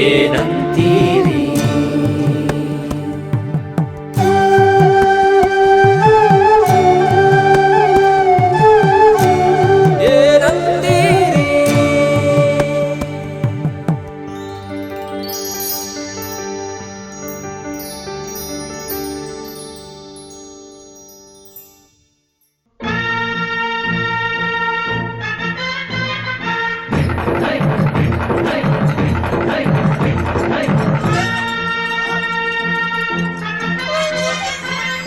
ಏನಂತೀರಿ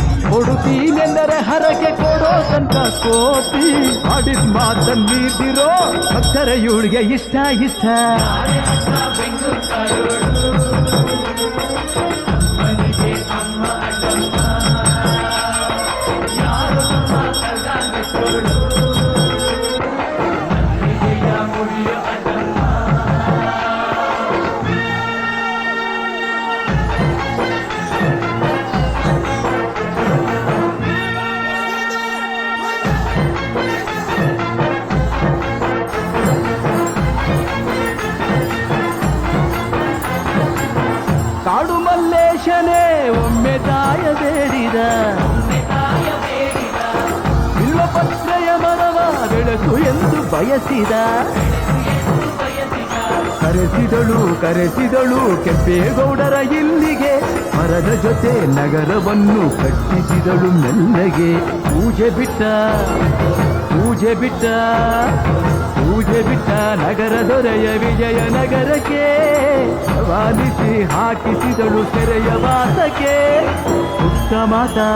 ಹರಕೆ ಕೊಡೋ ತನಕ ಕೋಪಿ ಆಡಿದ ಮಾತನ್ನು ಮೀರಿದಿರೋ ಭಕ್ತರ ಇವಳಿಗೆ ಇಷ್ಟ ಇಷ್ಟ. ಕಾಡು ಮಲ್ಲೇಶನೇ, ಒಮ್ಮೆ ತಾಯ ಬೇಡಿದ. ಪತ್ರೆಯ ಮನವ ಬೆಳಕು ಎಂದು ಬಯಸಿದ. ಕರೆಸಿದಳು ಕರೆಸಿದಳು, ಕೆಂಪೇಗೌಡರ ಇಲ್ಲಿಗೆ. ಮರದ ಜೊತೆ ನಗರವನ್ನು ಕಟ್ಟಿಸಿದಳು ಮೆಲ್ಲಗೆ. ಪೂಜೆ ಬಿಟ್ಟ ಪೂಜೆ ಬಿಟ್ಟ. ಪೂಜೆ ಬಿಟ್ಟ ನಗರ ದೊರೆಯ ವಿಜಯ ನಗರಕ್ಕೆ ವಾದಿಸಿ ಹಾಕಿಸಿದಳು ಸೆರೆಯ ವಾಸಕ್ಕೆ. ಪುಟ್ಟ ಮಾತಾ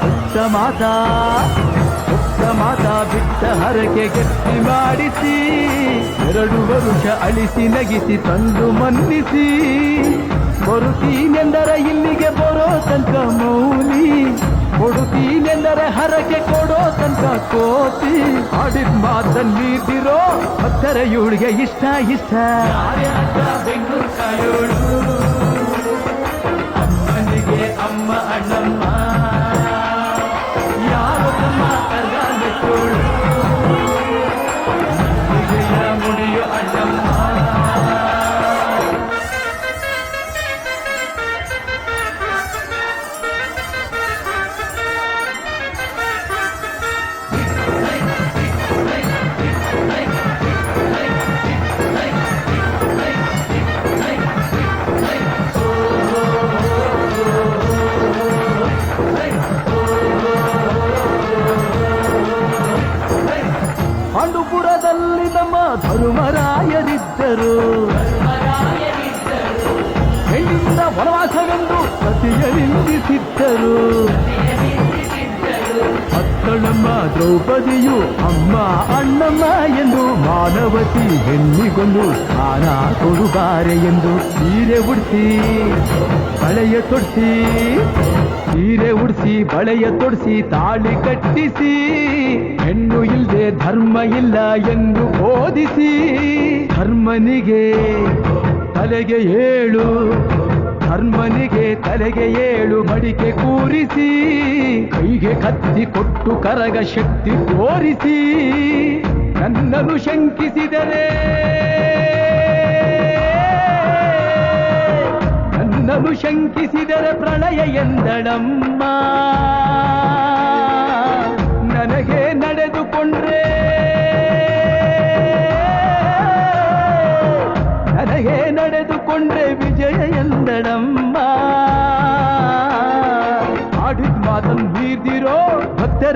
ಪುಟ್ಟ ಮಾತಾ. ಪುಟ್ಟ ಮಾತಾ ಬಿಟ್ಟ ಹರಕೆ ಗಟ್ಟಿ ಮಾಡಿಸಿ, ಎರಡು ವರುಷ ಅಳಿಸಿ, ನಗಿಸಿ, ತಂದು ಮನ್ನಿಸಿ. ಬರುತ್ತೀನೆಂದರೆ ಇಲ್ಲಿಗೆ ಬರೋ ತನಕ ಮೌನಿ, ಕೊಡುತ್ತೀನೆಂದರೆ ಹರಕೆ ಕೊಡೋ ತನಕ ಕೋತಿ. ಆಡಿದ ಮೀರಿದಿರೋ ಭಕ್ತರ ಇವಳಿಗೆ ಇಷ್ಟ ಇಷ್ಟ. ಬೆಂಗಳೂರು ಅಮ್ಮನಿಗೆ ಅಮ್ಮ ಅಣ್ಣಮ್ಮ ವನವಾಸವೆಂದು ಅತ್ತಳಮ್ಮ ದ್ರೌಪದಿಯು ಅಮ್ಮ, ಅಣ್ಣಮ್ಮ ಎಂದು ಮಾನವತಿ ಹೆಣ್ಣಿಗೊಂದು ಸ್ಥಾನ ಕೊಡುಬಾರೆ ಎಂದು ಸೀರೆ ಉಡಿಸಿ, ಬಳೆಯ ತೊಡಿಸಿ, ಸೀರೆ ಉಡಿಸಿ, ಬಳೆಯ ತೊಡಿಸಿ, ತಾಳಿ ಕಟ್ಟಿಸಿ, ಹೆಣ್ಣು ಇಲ್ಲದೆ ಧರ್ಮ ಇಲ್ಲ ಎಂದು ಓದಿಸಿ ಧರ್ಮನಿಗೆ ತಲೆಗೆ ಏಳು ಧರ್ಮನಿಗೆ ತಲೆಗೆ ಏಳು ಮಡಿಕೆ ಕೂರಿಸಿ, ಕೈಗೆ ಕತ್ತಿ ಕೊಟ್ಟು ಕರಗ ಶಕ್ತಿ ತೋರಿಸಿ, ನನ್ನನ್ನು ಶಂಕಿಸಿದರೆ. ನನ್ನನ್ನು ಶಂಕಿಸಿದರೆ ಪ್ರಳಯ ಎಂದಳಮ್ಮ.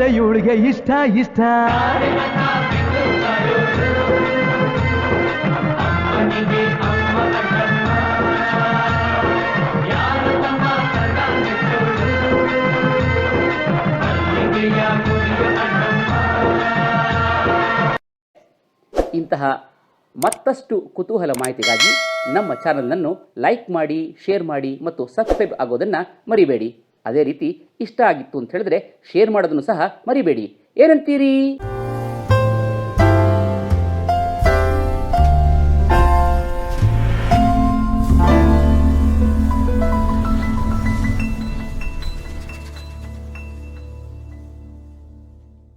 ಭಕ್ತರ ಇವಳಿಗೆ ಇಷ್ಟ ಇಷ್ಟ. ಇಂತಹ ಮತ್ತಷ್ಟು ಕುತೂಹಲ ಮಾಹಿತಿಗಾಗಿ ನಮ್ಮ ಚಾನಲನ್ನು ಲೈಕ್ ಮಾಡಿ, ಶೇರ್ ಮಾಡಿ ಮತ್ತು ಸಬ್ಸ್ಕ್ರೈಬ್ ಆಗೋದನ್ನು ಮರಿಬೇಡಿ. ಅದೇ ರೀತಿ ಇಷ್ಟ ಆಗಿತ್ತು ಅಂತ ಹೇಳಿದ್ರೆ ಶೇರ್ ಮಾಡೋದನ್ನು ಸಹ ಮರಿಬೇಡಿ. ಏನಂತೀರಿ?